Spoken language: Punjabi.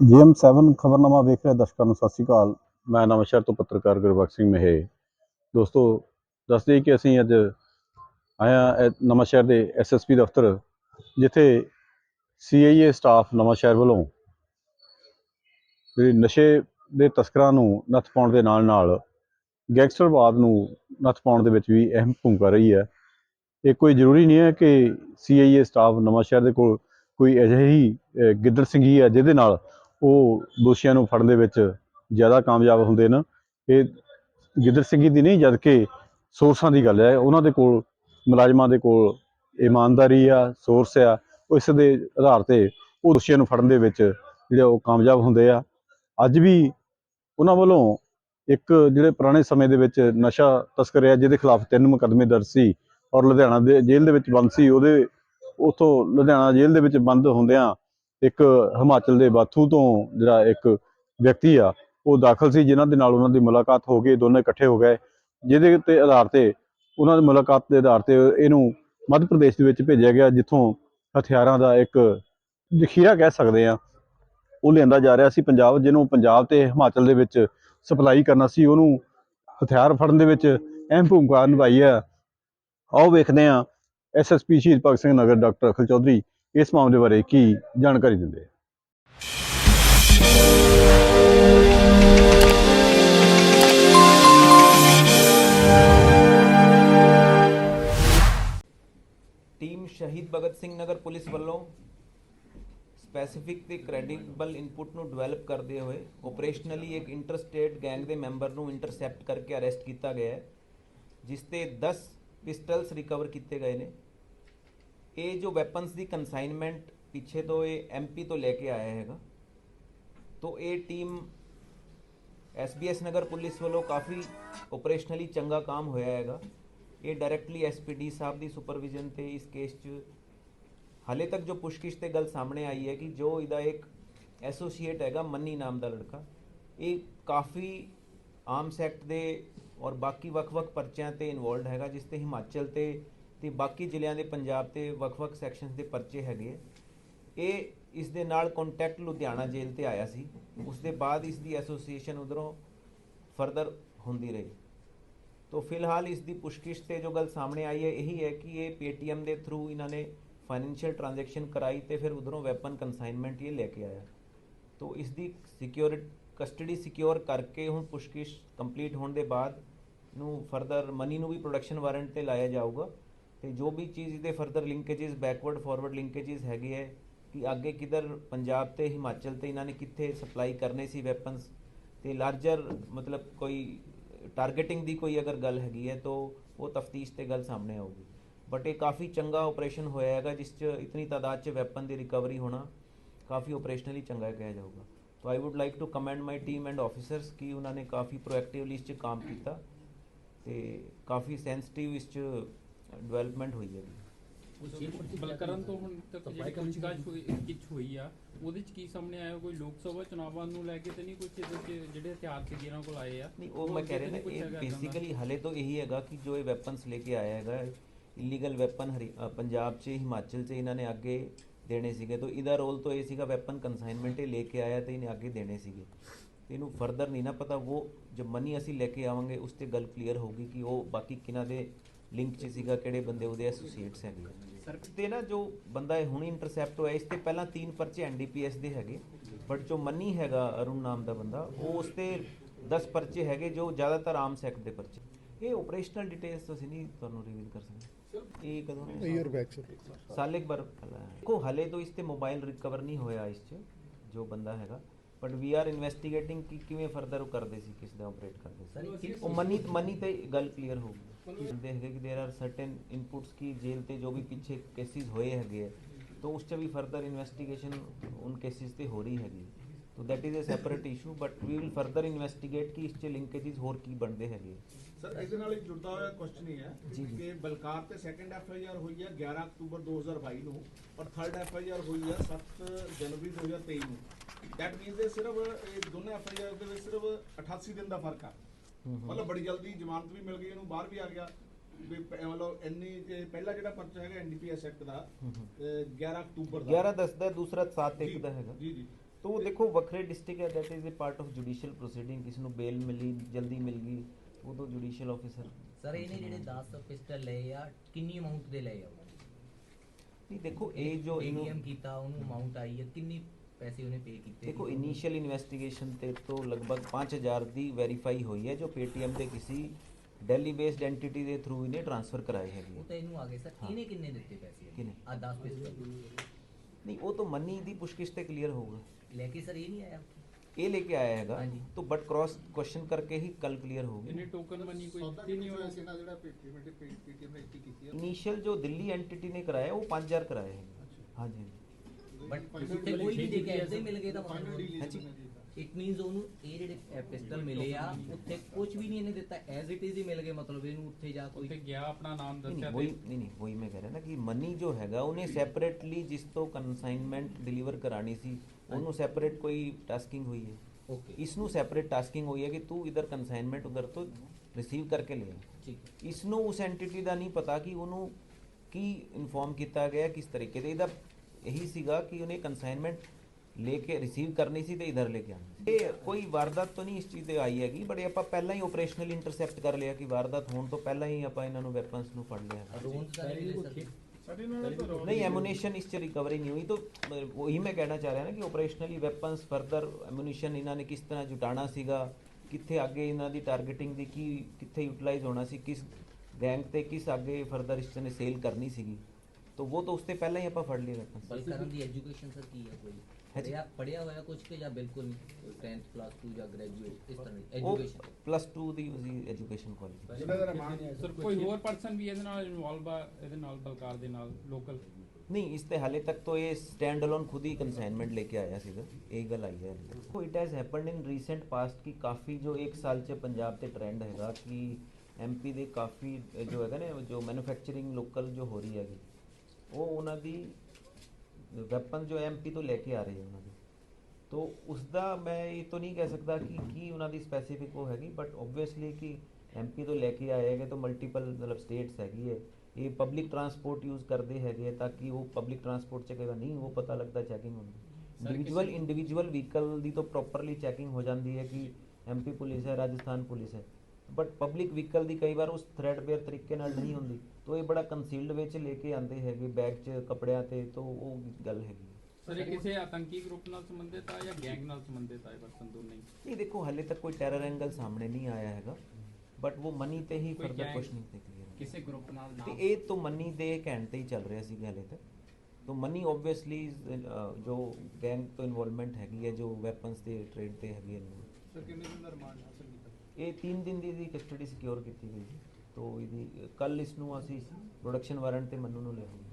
ਜੀਐਮ7 ਖਬਰਨਾਮਾ ਵੇਖ ਰਹੇ ਦਰਸ਼ਕਾਂ ਨੂੰ ਸਤਿ ਸ਼੍ਰੀ ਅਕਾਲ। ਮੈਂ ਨਵਾਂਸ਼ਹਿਰ ਤੋਂ ਪੱਤਰਕਾਰ ਗੁਰਬਖਸ਼ ਸਿੰਘ ਮਹੇ। ਦੋਸਤੋ ਦੱਸ ਕਿ ਅਸੀਂ ਅੱਜ ਆਇਆ ਨਵਾਂਸ਼ਹਿਰ ਦੇ ਐਸਐਸਪੀ ਦਫ਼ਤਰ ਜਿੱਥੇ ਸੀਆਈਏ ਸਟਾਫ ਨਵਾਂਸ਼ਹਿਰ ਵੱਲੋਂ ਜਿਹੜੀ ਨਸ਼ੇ ਦੇ ਤਸਕਰਾਂ ਨੂੰ ਨੱਥ ਪਾਉਣ ਦੇ ਨਾਲ ਨਾਲ ਗੈਂਗਸਟਰਵਾਦ ਨੂੰ ਨੱਥ ਪਾਉਣ ਦੇ ਵਿੱਚ ਵੀ ਅਹਿਮ ਭੂਮਿਕਾ ਰਹੀ ਹੈ। ਇਹ ਕੋਈ ਜ਼ਰੂਰੀ ਨਹੀਂ ਹੈ ਕਿ ਸੀਆਈਏ ਸਟਾਫ ਨਵਾਂਸ਼ਹਿਰ ਦੇ ਕੋਲ ਕੋਈ ਅਜਿਹੀ ਅਹ, ਗਿੱਦੜ ਸਿੰਘੀ ਹੈ ਜਿਹਦੇ ਨਾਲ ਉਹ ਦੋਸ਼ੀਆਂ ਨੂੰ ਫੜਨ ਦੇ ਵਿੱਚ ਜ਼ਿਆਦਾ ਕਾਮਯਾਬ ਹੁੰਦੇ ਨੇ। ਇਹ ਗਿੱਦੜ ਸਿੰਘੀ ਦੀ ਨਹੀਂ, ਜਦ ਕਿ ਸੋਰਸਾਂ ਦੀ ਗੱਲ ਹੈ। ਉਹਨਾਂ ਦੇ ਕੋਲ, ਮੁਲਾਜ਼ਮਾਂ ਦੇ ਕੋਲ ਇਮਾਨਦਾਰੀ ਆ, ਸੋਰਸ ਆ। ਉਹ ਇਸ ਦੇ ਆਧਾਰ ਤੇ ਉਹ ਦੋਸ਼ੀਆਂ ਨੂੰ ਫੜਨ ਦੇ ਵਿੱਚ ਜਿਹੜੇ ਉਹ ਕਾਮਯਾਬ ਹੁੰਦੇ ਆ। ਅੱਜ ਵੀ ਉਹਨਾਂ ਵੱਲੋਂ ਇੱਕ ਜਿਹੜੇ ਪੁਰਾਣੇ ਸਮੇਂ ਦੇ ਵਿੱਚ ਨਸ਼ਾ ਤਸਕਰ ਆ, ਜਿਹਦੇ ਖਿਲਾਫ ਤਿੰਨ ਮੁਕੱਦਮੇ ਦਰਜ ਸੀ ਔਰ ਲੁਧਿਆਣਾ ਦੇ ਜੇਲ੍ਹ ਦੇ ਵਿੱਚ ਬੰਦ ਸੀ। ਉਹਦੇ, ਉਥੋਂ ਲੁਧਿਆਣਾ ਜੇਲ੍ਹ ਦੇ ਵਿੱਚ ਬੰਦ ਹੁੰਦਿਆਂ ਇੱਕ ਹਿਮਾਚਲ ਦੇ ਬਾਥੂ ਤੋਂ ਜਿਹੜਾ ਇੱਕ ਵਿਅਕਤੀ ਆ, ਉਹ ਦਾਖਲ ਸੀ, ਜਿਨ੍ਹਾਂ ਦੇ ਨਾਲ ਉਹਨਾਂ ਦੀ ਮੁਲਾਕਾਤ ਹੋ ਗਈ, ਦੋਨੇ ਇਕੱਠੇ ਹੋ ਗਏ। ਜਿਹਦੇ ਤੇ ਆਧਾਰ ਤੇ ਉਹਨਾਂ ਦੀ ਮੁਲਾਕਾਤ ਦੇ ਆਧਾਰ ਤੇ ਇਹਨੂੰ ਮੱਧ ਪ੍ਰਦੇਸ਼ ਦੇ ਵਿੱਚ ਭੇਜਿਆ ਗਿਆ, ਜਿੱਥੋਂ ਹਥਿਆਰਾਂ ਦਾ ਇੱਕ ਜ਼ਖੀਰਾ ਕਹਿ ਸਕਦੇ ਆ ਉਹ ਲਿਆਂਦਾ ਜਾ ਰਿਹਾ ਸੀ ਪੰਜਾਬ, ਜਿਹਨੂੰ ਪੰਜਾਬ ਤੇ ਹਿਮਾਚਲ ਦੇ ਵਿੱਚ ਸਪਲਾਈ ਕਰਨਾ ਸੀ। ਉਹਨੂੰ ਹਥਿਆਰ ਫੜਨ ਦੇ ਵਿੱਚ ਅਹਿਮ ਭੂਮਿਕਾ ਨਿਭਾਈ ਹੈ। ਆਓ ਵੇਖਦੇ ਹਾਂ ਐਸਐਸਪੀ ਸ਼ਹੀਦ ਭਗਤ ਸਿੰਘ ਨਗਰ, ਡਾਕਟਰ ਅਖਿਲ ਚੌਧਰੀ ਇਸ ਮਾਮਲੇ ਬਾਰੇ ਕੀ ਜਾਣਕਾਰੀ ਦਿੰਦੇ ਟੀਮ ਸ਼ਹੀਦ ਭਗਤ ਸਿੰਘ ਨਗਰ ਪੁਲਿਸ ਵੱਲੋਂ ਸਪੈਸੀਫਿਕ ਤੇ ਕ੍ਰੈਡੀਬਲ ਇਨਪੁਟ ਨੂੰ ਡਿਵੈਲਪ ਕਰਦੇ ਹੋਏ ਆਪਰੇਸ਼ਨਲੀ ਇੱਕ ਇੰਟਰਸਟੇਟ ਗੈਂਗ ਦੇ ਮੈਂਬਰ ਨੂੰ ਇੰਟਰਸੈਪਟ ਕਰਕੇ ਅਰੈਸਟ ਕੀਤਾ ਗਿਆ ਹੈ, ਜਿਸ ਤੇ 10 ਪਿਸਟਲਸ ਰਿਕਵਰ ਕੀਤੇ ਗਏ ਨੇ। ਇਹ ਜੋ ਵੈਪਨਸ ਦੀ ਕਨਸਾਈਨਮੈਂਟ ਪਿੱਛੇ ਤੋਂ ਇਹ ਐਮਪੀ ਤੋਂ ਲੈ ਕੇ ਆਇਆ ਹੈਗਾ, ਤੋਂ ਇਹ ਟੀਮ ਐਸਬੀਐਸ ਨਗਰ ਪੁਲਿਸ ਵੱਲੋਂ ਕਾਫੀ ਆਪਰੇਸ਼ਨਲੀ ਚੰਗਾ ਕੰਮ ਹੋਇਆ ਹੈਗਾ। ਇਹ ਡਾਇਰੈਕਟਲੀ ਐਸਪੀਡੀ ਸਾਹਿਬ ਦੀ ਸੁਪਰਵਿਜ਼ਨ ਤੇ ਇਸ ਕੇਸ 'ਚ ਹਾਲੇ ਤੱਕ ਜੋ ਪੁੱਛਗਿੱਛ ਤੇ ਗੱਲ ਸਾਹਮਣੇ ਆਈ ਹੈ ਕਿ ਜੋ ਇਹਦਾ ਇੱਕ ਐਸੋਸੀਏਟ ਹੈਗਾ ਮੰਨੀ ਨਾਮ ਦਾ ਲੜਕਾ, ਇਹ ਕਾਫੀ ਆਰਮਸ ਐਕਟ ਦੇ ਔਰ ਬਾਕੀ ਵੱਖ-ਵੱਖ ਪਰਚਿਆਂ ਤੇ ਇਨਵੋਲਡ ਹੈਗਾ, ਜਿਸ ਤੇ ਹਿਮਾਚਲ ਤੇ ਤੇ ਬਾਕੀ ਜ਼ਿਲ੍ਹਿਆਂ ਦੇ ਪੰਜਾਬ ਤੇ ਵੱਖ-ਵੱਖ ਸੈਕਸ਼ਨਸ ਦੇ ਪਰਚੇ ਹੈਗੇ ਹੈ। ਇਹ ਇਸ ਦੇ ਨਾਲ ਕੰਟੈਕਟ ਲੁਧਿਆਣਾ ਜੇਲ੍ਹ ਤੇ ਆਇਆ ਸੀ। ਉਸ ਦੇ ਬਾਅਦ ਇਸ ਦੀ ਐਸੋਸੀਏਸ਼ਨ ਉਧਰੋਂ ਫਰਦਰ ਹੁੰਦੀ ਰਹੀ। ਤੋ ਫਿਲਹਾਲ ਇਸ ਦੀ ਪੁਸ਼ਕਿਸ਼ ਤੇ ਜੋ ਗੱਲ ਸਾਹਮਣੇ ਆਈ ਹੈ, ਇਹੀ ਹੈ ਕਿ ਇਹ Paytm ਦੇ ਥਰੂ ਇਹਨਾਂ ਨੇ ਫਾਈਨੈਂਸ਼ੀਅਲ ਟ੍ਰਾਂਜੈਕਸ਼ਨ ਕਰਾਈ ਤੇ ਫਿਰ ਉਧਰੋਂ ਵੈਪਨ ਕਨਸਾਈਨਮੈਂਟ ਇਹ ਲੈ ਕੇ ਆਇਆ। ਤੋ ਇਸ ਦੀ ਸਿਕਿਉਰਿਟੀ ਕਸਟਡੀ ਸਿਕਿਉਰ ਕਰਕੇ ਹੁਣ ਪੁਸ਼ਕਿਸ਼ ਕੰਪਲੀਟ ਹੋਣ ਦੇ ਬਾਅਦ ਨੂੰ ਫਰਦਰ ਮਨੀ ਨੂੰ ਵੀ ਪ੍ਰੋਡਕਸ਼ਨ ਵਾਰੰਟ ਤੇ ਲਾਇਆ ਜਾਊਗਾ। ਤੇ ਜੋ ਵੀ ਚੀਜ਼ ਦੇ further linkages backward forward linkages ਹੈਗੇ ਹੈ, ਕਿ ਅੱਗੇ ਕਿਧਰ ਪੰਜਾਬ ਤੇ, ਹਿਮਾਚਲ ਤੇ ਇਹਨਾਂ ਨੇ ਕਿੱਥੇ ਸਪਲਾਈ ਕਰਨੇ ਸੀ ਵੈਪਨਸ ਤੇ ਲਾਰਜਰ ਮਤਲਬ ਕੋਈ ਟਾਰਗੇਟਿੰਗ ਦੀ ਕੋਈ ਅਗਰ ਗੱਲ ਹੈਗੀ ਹੈ, ਤਾਂ ਉਹ ਤਫਤੀਸ਼ ਤੇ ਗੱਲ ਸਾਹਮਣੇ ਆਊਗੀ। ਬਟ ਇਹ ਕਾਫੀ ਚੰਗਾ ਆਪਰੇਸ਼ਨ ਹੋਇਆ ਹੈਗਾ, ਜਿਸ 'ਚ ਇਤਨੀ ਤਾਦਾਦ 'ਚ ਵੈਪਨ ਦੀ ਰਿਕਵਰੀ ਹੋਣਾ ਕਾਫੀ ਆਪਰੇਸ਼ਨਲੀ ਚੰਗਾ ਕਿਹਾ ਜਾਊਗਾ। ਤਾਂ I would like to commend my team and officers ਕਿ ਉਹਨਾਂ ਨੇ ਕਾਫੀ ਪ੍ਰੋਐਕਟਿਵਲੀ ਇਸ 'ਚ ਕੰਮ ਕੀਤਾ ਤੇ ਕਾਫੀ ਸੈਂਸਿਟਿਵ ਇਸ 'ਚ ਡਿਵੈਲਪਮੈਂਟ ਹੋਈ ਹੈ ਬਲਕਰਨ ਤੋਂ ਹੁਣ ਤੱਕ ਜਿਹੜੀ ਪੁੱਛਗਛ ਹੋਈ ਕਿਛ ਹੋਈ ਆ ਉਹਦੇ ਚ ਕੀ ਸਾਹਮਣੇ ਆਇਆ? ਕੋਈ ਲੋਕ ਸਭਾ ਚੁਣਾਵਾਂ ਨੂੰ ਲੈ ਕੇ ਤੇ ਨਹੀਂ ਕੁਝ ਇਹਦੇ ਚ ਜਿਹੜੇ ਹਥਿਆਰ ਸੀ ਜਿਹਨਾਂ ਕੋਲ ਆਏ ਆ? ਨਹੀਂ ਉਹ ਮੈਂ ਕਹਿ ਰਿਹਾ ਨਾ ਇਹ ਬੇਸਿਕਲੀ ਹਲੇ ਤੋਂ ਇਹੀ ਹੈਗਾ ਕਿ ਜੋ ਇਹ ਵੈਪਨਸ ਲੈ ਕੇ ਆਇਆ ਹੈਗਾ ਇਲੀਗਲ ਵੈਪਨ ਪੰਜਾਬ 'ਚ ਹਿਮਾਚਲ 'ਚ ਇਹਨਾਂ ਨੇ ਅੱਗੇ ਦੇਣੇ ਸੀਗੇ ਤਾਂ ਇਹਦਾ ਰੋਲ ਤਾਂ ਇਹ ਸੀਗਾ ਵੈਪਨ ਕਨਸਾਈਨਮੈਂਟ ਲੈ ਕੇ ਆਇਆ ਤੇ ਇਹਨੇ ਅੱਗੇ ਦੇਣੇ ਸੀਗੇ। ਤੇ ਇਹਨੂੰ ਫਰਦਰ ਨਹੀਂ ਨਾ ਪਤਾ ਉਹ ਜਦ ਮਨੀ ਅਸੀਂ ਲੈ ਕੇ ਆਵਾਂਗੇ ਉਸ ਤੇ ਗੱਲ ਕਲੀਅਰ ਹੋਊਗੀ ਕਿ ਉਹ ਬਾਕੀ ਕਿਹਨਾਂ ਦੇ ਲਿੰਕ 'ਚ ਸੀਗਾ ਕਿਹੜੇ ਬੰਦੇ ਉਹਦੇ ਐਸੋਸੀਏਟਸ ਹੈਗੇ ਸਰ ਤੇ ਨਾ ਜੋ ਬੰਦਾ ਇਹ ਹੁਣ ਇੰਟਰਸੈਪਟ ਹੋਇਆ ਇਸ ਤੇ ਪਹਿਲਾਂ ਤਿੰਨ ਪਰਚੇ ਐਨਡੀਪੀਐਸ ਦੇ ਹੈਗੇ ਬਟ ਜੋ ਮਨੀ ਹੈਗਾ ਅਰੁਣ ਨਾਮ ਦਾ ਬੰਦਾ ਉਹ ਉਸ ਤੇ 10 ਪਰਚੇ ਹੈਗੇ ਜੋ ਜ਼ਿਆਦਾਤਰ ਆਮ ਸੈਕਟ ਦੇ ਪਰਚੇ। ਇਹ ਆਪਰੇਸ਼ਨਲ ਡਿਟੇਲਸ ਅਸੀਂ ਨਹੀਂ ਤੁਹਾਨੂੰ ਰਿਵੀਲ ਕਰ ਸਕਦੇ। ਇਹ ਕਦੋਂ ਈਅਰ ਬੈਕ ਸਰ ਸਾਲਿਕ ਬਰ ਦੇਖੋ ਹਲੇ ਤੋਂ ਇਸ ਤੇ ਮੋਬਾਈਲ ਰਿਕਵਰ ਨਹੀਂ ਹੋਇਆ ਇਸ ਚ ਜੋ ਬੰਦਾ ਹੈਗਾ ਬਟ ਵੀ ਆਰ ਇਨਵੈਸਟੀਗੇਟਿੰਗ ਕਿ ਕਿਵੇਂ ਫਰਦਰ ਉਹ ਕਰਦੇ ਸੀ ਕਿਸ ਦਾ ਆਪਰੇਟ ਕਰਦੇ ਸੀ। ਉਹ ਮਨੀ ਮਨੀ ਤੇ ਗੱਲ ਕਲੀਅਰ ਹੋਊਗੀ ਦੇਖਦੇ ਕਿ देयर आर सर्टेन ਇਨਪੁਟਸ ਕੀ ਜੇਲ੍ਹ ਤੇ ਜੋ ਵੀ ਪਿੱਛੇ ਕੇਸਿਸ ਹੋਏ ਹੈਗੇ ਤਾਂ ਉਸ ਤੇ ਵੀ ਫਰਦਰ ਇਨਵੈਸਟੀਗੇਸ਼ਨ ਉਨ ਕੇਸਿਸ ਤੇ ਹੋ ਰਹੀ ਹੈਗੀ तो that is a separate issue but we will further investigate कि ਇਸ ਚ ਲਿੰਕੇजेस ਹੋਰ ਕੀ ਬਣਦੇ ਹੈਗੇ ਸਰ ਇਹਦੇ ਨਾਲ ਇੱਕ ਜੁੜਦਾ ਹੋਇਆ ਕੁਐਸਚਨ ਹੀ ਹੈ ਕਿ ਬਲਕਾਰ ਤੇ ਸੈਕੰਡ ਐਫ ਆਈ ਆਰ ਹੋਈ ਹੈ 11 ਅਕਤੂਬਰ 2022 ਨੂੰ ਔਰ ਥਰਡ ਐਫ ਆਈ ਆਰ ਹੋਈ ਹੈ 7 ਜਨਵਰੀ 2023 ਨੂੰ ਦੈਟ ਮੀਨਸ ਇਹ ਸਿਰਫ ਇਹ ਦੋਨੇ ਐਫ ਆਈ ਆਰ ਦੇ ਵਿੱਚ ਸਿਰਫ 88 ਦਿਨ ਦਾ ਫਰਕ ਆ ਮਤਲਬ ਬੜੀ ਜਲਦੀ ਜ਼ਮਾਨਤ ਵੀ ਮਿਲ ਗਈ ਇਹਨੂੰ ਬਾਹਰ ਵੀ ਆ ਗਿਆ। ਵੀ ਪ- ਮਤਲਬ ਇੰਨੀ ਜੇ ਪਹਿਲਾ ਜਿਹੜਾ ਪਰਚਾ ਹੈਗਾ ਐਨਡੀਪੀਐਸ ਐਕਟ ਦਾ ਅਹ 11 ਅਕਤੂਬਰ ਦਾ। 11 10 ਦਾ ਦੂਸਰਾ 7 1 ਜੀ, ਦਾ ਹੈਗਾ। ਜੀ ਜੀ। ਤੋ ਦੇਖੋ ਵੱਖਰੇ ਡਿਸਟ੍ਰਿਕਟ ਹੈ that is a part of judicial proceeding ਕਿਸ ਨੂੰ ਬੇਲ ਮਿਲੀ ਜਲਦੀ ਮਿਲ ਗਈ ਉਹ ਤੋਂ ਜੁਡੀਸ਼ੀਅਲ ਆਫੀਸਰ ਸਰ ਇਹਨੇ ਜਿਹੜੇ 10 ਪਿਸਟਲ ਲਏ ਆ ਕਿੰਨੀ ਅਮਾਉਂਟ ਦੇ ਲਏ ਆ? ਉਹ ਨਹੀਂ ਦੇਖੋ ਇਹ ਜੋ ਇਹਨੂੰ ATM ਕੀਤਾ ਉਹਨੂੰ ਅਮਾਉਂਟ ਆਈ ਹੈ ਕਿੰਨੀ ਪੈਸੇ ਉਹਨੇ ਪੇ ਕੀਤੇ ਦੇਖੋ ਇਨੀਸ਼ੀਅਲ ਇਨਵੈਸਟੀਗੇਸ਼ਨ ਤੇ ਤੋਂ ਲਗਭਗ 5000 ਦੀ ਵੈਰੀਫਾਈ ਹੋਈ ਹੈ ਜੋ Paytm ਦੇ ਕਿਸੇ ਦਿੱਲੀ ਬੇਸਡ ਐਂਟੀਟੀ ਦੇ ਥਰੂ ਇਹਨੇ ਟ੍ਰਾਂਸਫਰ ਕਰਾਏ ਹੈਗੇ ਉਹ ਤਾਂ ਇਹਨੂੰ ਆ ਗਏ ਸਰ। ਇਹਨੇ ਕਿੰਨੇ ਦਿੱਤੇ ਪੈਸੇ ਕਿਹਨੇ? ਆ 10 ਪਿਸਟਲ ਨਹੀਂ ਉਹ ਤਾਂ ਮਨੀ ਦੀ ਪੁੱਛਗਿੱਛ ਤੇ ਕਲੀਅਰ ਹੋਊਗਾ। ਲੈ ਕੇ ਸਰ ਇਹ ਨਹੀਂ ਆਇਆ ਇਹ ਲੈ ਕੇ ਆਇਆ ਹੈਗਾ। ਤਾਂ ਬਟ ਕ੍ਰਾਸ ਕੁਐਸਚਨ ਕਰਕੇ ਹੀ ਕੱਲ ਕਲੀਅਰ ਹੋਊਗੀ। ਇਹਨੇ ਟੋਕਨ ਮਨੀ ਕੋਈ ਸੌਦਾ ਦਿੱਤੀ ਨਹੀਂ ਹੋਇਆ ਸੀ ਨਾ ਜਿਹੜਾ ਪੇਟੀਐਮ ਤੇ ਪੇਟੀਐਮ ਨੇ ਕੀਤੀ ਹੈ ਇਨੀਸ਼ੀਅਲ ਜੋ ਦਿੱਲੀ ਐਂਟੀਟੀ ਨੇ ਕਰਾਇਆ ਉਹ 5000 ਕਰਾਇਆ ਹੈ ਹਾਂਜੀ। ਬਟ ਉੱਥੇ ਕੋਈ ਨਹੀਂ ਦੇ ਕੇ ਐਸੇ ਮਿਲ ਗਏ ਤਾਂ ਫਾਈਨਲ ਡੀਲ ਹਾਂਜੀ। ਇਟ ਮੀਨਸ ਉਹਨੂੰ ਇਹ ਜਿਹੜੇ ਪਿਸਟਲ ਮਿਲੇ ਆ ਉੱਥੇ ਕੁਝ ਵੀ ਨਹੀਂ ਇਹਨੇ ਦਿੱਤਾ ਐਜ਼ ਇਟ ਇਜ਼ ਹੀ ਮਿਲ ਗਏ ਮਤਲਬ ਇਹਨੂੰ ਉੱਥੇ ਜਾ ਕੋਈ ਉੱਥੇ ਗਿਆ ਆਪਣਾ ਨਾਮ ਦੱਸਿਆ ਨਹੀਂ ਨਹੀਂ ਨਹੀਂ ਵਹੀ ਮੈਂ ਕਹਿ ਰਿਹਾ ਨਾ ਕਿ ਮਨੀ ਜੋ ਹੈਗਾ ਉਹਨੇ ਸੈਪਰੇਟਲੀ ਜਿਸ ਤੋਂ ਕਨਸਾਈਨਮੈਂਟ ਡਿਲੀਵਰ ਕਰਾਣੀ ਸੀ ਉਹਨੂੰ ਸੈਪਰੇਟ ਕੋਈ ਟਾਸਕਿੰਗ ਹੋਈ ਹੈ ਓਕੇ ਇਸ ਨੂੰ ਸੈਪਰੇਟ ਟਾਸਕਿੰਗ ਹੋਈ ਹੈ ਕਿ ਤੂੰ ਇਧਰ ਕਨਸਾਈਨਮੈਂਟ ਉਧਰ ਤੋਂ ਰਿਸੀਵ ਕਰਕੇ ਲੈ। ਠੀਕ ਇਸ ਨੂੰ ਉਸ ਐਂਟੀਟੀ ਦਾ ਨਹੀਂ ਪਤਾ ਕਿ ਉਹਨੂੰ ਕੀ ਇਨਫੋਰਮ ਕੀਤਾ ਗਿਆ ਕਿਸ ਤਰੀਕੇ ਦੇ ਇਹਦਾ ਇਹੀ ਸੀਗਾ ਕਿ ਉਹਨੇ ਕੰਸਾਈਨਮੈਂਟ ਲੈ ਕੇ ਰਿਸੀਵ ਕਰਨੀ ਸੀ ਤੇ ਇਧਰ ਲੈ ਕੇ ਆਣੀ ਸੀ। ਇਹ ਕੋਈ ਵਾਰਦਾਤ ਤਾਂ ਨਹੀਂ ਇਸ ਚੀਜ਼ ਤੇ ਆਈ ਹੈਗੀ ਬਟ ਆਪਾਂ ਪਹਿਲਾਂ ਹੀ ਆਪਰੇਸ਼ਨਲ ਇੰਟਰਸੈਪਟ ਕਰ ਲਿਆ ਕਿ ਵਾਰਦਾਤ ਹੋਣ ਤੋਂ ਪਹਿਲਾਂ ਹੀ ਆਪਾਂ ਇਹਨਾਂ ਨੂੰ ਵੈਪਨਸ ਨੂੰ ਫੜ ਲਿਆ। ਨਹੀਂ ਐਮੂਨੇਸ਼ਨ ਇਸ ਚ ਰਿਕਵਰੀ ਨਹੀਂ ਹੋਈ ਤਾਂ ਉਹੀ ਮੈਂ ਕਹਿਣਾ ਚਾਹ ਰਿਹਾ ਨਾ ਕਿ ਆਪਰੇਸ਼ਨਲੀ ਵੈਪਨਸ ਫਰਦਰ ਐਮੂਨੇਸ਼ਨ ਇਹਨਾਂ ਨੇ ਕਿਸ ਤਰ੍ਹਾਂ ਜੁਟਾਣਾ ਸੀਗਾ ਕਿੱਥੇ ਅੱਗੇ ਇਹਨਾਂ ਦੀ ਟਾਰਗੇਟਿੰਗ ਦੀ ਕੀ ਕਿੱਥੇ ਯੂਟਿਲਾਈਜ਼ ਹੋਣਾ ਸੀ ਕਿਸ ਗੈਂਗ ਤੇ ਕਿਸ ਅੱਗੇ ਫਰਦਰ ਇਸ ਨੇ ਸੇਲ ਕਰਨੀ ਸੀਗੀ। तो वो तो उससे ਪਹਿਲਾਂ ਹੀ ਆਪਾਂ ਫੜ ਲਏ ਵੈਪਨਸ ਬਲਕਰਨ ਦੀ ਐਜੂਕੇਸ਼ਨ ਸਰ ਕੀ ਹੈ ਕੋਈ ਹਾਂਜੀ। ਪੜਿਆ ਪੜਿਆ ਹੋਇਆ ਕੁਝ ਕਿ ਜਾਂ ਬਿਲਕੁਲ ਨਹੀਂ 10th ਕਲਾਸ 2 ਜਾਂ ਗ੍ਰੈਜੂਏਟ ਇਸ ਤਰ੍ਹਾਂ ਦੀ ਉਹ ਐਜੂਕੇਸ਼ਨ ਪਲੱਸ 2 ਦੀ ਉਸਦੀ ਐਜੂਕੇਸ਼ਨ ਕੁਆਲੀਫਿਕੇਸ਼ਨ ਜਿਹੜਾ ਦਾ ਰਿਮਾਂਡ ਸਰ ਕੋਈ ਹੋਰ ਪਰਸਨ ਵੀ ਇਹਦੇ ਨਾਲ ਇਨਵੋਲਵ ਆ ਇਹਦੇ ਨਾਲ ਬਲਕਾਰ ਦੇ ਨਾਲ ਲੋਕਲ ਨਹੀਂ ਇਸ ਤੇ ਹਾਲੇ ਤੱਕ ਤਾਂ ਇਹ ਸਟੈਂਡ ਅਲੋਨ ਖੁਦ ਹੀ ਕਨਸਾਈਨਮੈਂਟ ਲੈ ਕੇ ਆਇਆ ਸੀਗਾ ਇਹ ਗੱਲ ਆਈ ਹੈ ਉਹ it has happened in recent past ਕਿ ਕਾਫੀ ਜੋ ਇੱਕ ਸਾਲ ਚ ਪੰਜਾਬ ਤੇ ਟ੍ਰੈਂਡ ਹੈਗਾ ਕਿ ਐਮਪੀ ਦੇ ਕਾਫੀ ਅ, ਜੋ ਹੈਗਾ ਨਾ ਜੋ ਮੈਨੂਫੈਕਚਰਿੰਗ ਲੋਕਲ ਜੋ ਹੋ ਰਹੀ ਹੈਗੀ ਉਹ ਉਹਨਾਂ ਦੀ ਵੈਪਨ ਜੋ ਐਮਪੀ ਤੋਂ ਲੈ ਕੇ ਆ ਰਹੇ ਹੈ ਉਹਨਾਂ ਦੇ। ਤੋ ਉਸ ਦਾ ਮੈਂ ਇਹ ਤਾਂ ਨਹੀਂ ਕਹਿ ਸਕਦਾ ਕਿ ਕੀ ਉਹਨਾਂ ਦੀ ਸਪੈਸੀਫਿਕ ਉਹ ਹੈਗੀ ਬਟ ਓਬਵੀਅਸਲੀ ਕਿ ਐਮਪੀ ਤੋਂ ਲੈ ਕੇ ਆਏ ਹੈਗੇ ਤਾਂ ਮਲਟੀਪਲ ਮਤਲਬ ਸਟੇਟਸ ਹੈਗੀ ਹੈ। ਇਹ ਪਬਲਿਕ ਟਰਾਂਸਪੋਰਟ ਯੂਜ਼ ਕਰਦੇ ਹੈਗੇ ਤਾਂ ਕਿ ਉਹ ਪਬਲਿਕ ਟਰਾਂਸਪੋਰਟ ਚ ਕਹੇਗਾ ਨਹੀਂ ਉਹ ਪਤਾ ਲੱਗਦਾ ਚੈਕਿੰਗ ਹੁੰਦੀ। ਇੰਡੀਵਿਜੂਅਲ ਇੰਡੀਵਿਜੂਅਲ ਵਹੀਕਲ ਦੀ ਤਾਂ ਪ੍ਰੋਪਰਲੀ ਚੈਕਿੰਗ ਹੋ ਜਾਂਦੀ ਹੈ ਕਿ ਐਮਪੀ ਪੁਲਿਸ ਹੈ ਰਾਜਸਥਾਨ ਪੁਲਿਸ ਹੈ। ਬਟ ਪਬਲਿਕ ਵਹੀਕਲ ਦੀ ਕਈ ਵਾਰ ਉਸ ਥ੍ਰੈਡਬੇਅਰ ਤਰੀਕੇ ਨਾਲ ਨਹੀਂ ਹੁੰਦੀ। ਤਾਂ ਇਹ ਬੜਾ ਕੰਸੀਲਡ ਵਿੱਚ ਲੈ ਕੇ ਆਂਦੇ ਹੈਗੇ ਬੈਗ 'ਚ ਕੱਪੜਿਆਂ ਤੇ ਤਾਂ ਉਹ ਗੱਲ ਹੈਗੀ ਸਰ ਇਹ ਕਿਸੇ ਆਤੰਕੀ ਗਰੁੱਪ ਨਾਲ ਸੰਬੰਧਿਤ ਆ ਜਾਂ ਗੈਂਗ ਨਾਲ ਸੰਬੰਧਿਤ ਆ ਇਹ ਪਰਸਨ ਦੋਨੇ ਹੀ ਨਹੀਂ ਦੇਖੋ ਹਾਲੇ ਤੱਕ ਕੋਈ ਟੈਰਰ ਐਂਗਲ ਸਾਹਮਣੇ ਨਹੀਂ ਆਇਆ ਹੈਗਾ ਬਟ ਉਹ ਮਨੀ ਤੇ ਹੀ ਫਰਦਰ ਕੁਐਸਚਨਿੰਗ ਤੇ ਕਲੀਅਰ ਕਿਸੇ ਗਰੁੱਪ ਨਾਲ ਤੇ ਇਹ ਤੋਂ ਮਨੀ ਦੇ ਕਹਿਣ ਤੇ ਹੀ ਚੱਲ ਰਿਹਾ ਸੀ ਹਾਲੇ ਤੱਕ। ਤਾਂ ਮਨੀ ਓਬਵੀਅਸਲੀ ਜੋ ਗੈਂਗ ਤੋਂ ਇਨਵੋਲਵਮੈਂਟ ਹੈਗੀ ਹੈ ਜੋ ਵੈਪਨਸ ਦੇ ਟ੍ਰੇਡ ਤੇ ਹੈਗੀ ਹੈ। ਸਰ ਕਿੰਨੇ ਦਿਨ ਦਾ ਰਿਮਾਂਡ ਹਾਸਲ ਕੀਤਾ? ਇਹ 3 ਦਿਨ ਦੀ ਕਸਟਡੀ ਸਿਕਿਉਰ ਕੀਤੀ ਗਈ ਹੈ ਤੋਂ ਇਹਦੀ ਕੱਲ ਇਸ ਨੂੰ ਅਸੀਂ ਪ੍ਰੋਡਕਸ਼ਨ ਵਾਰੰਟ ਤੇ ਮੰਨੂ ਨੂੰ ਲਿਆਵਾਂਗੇ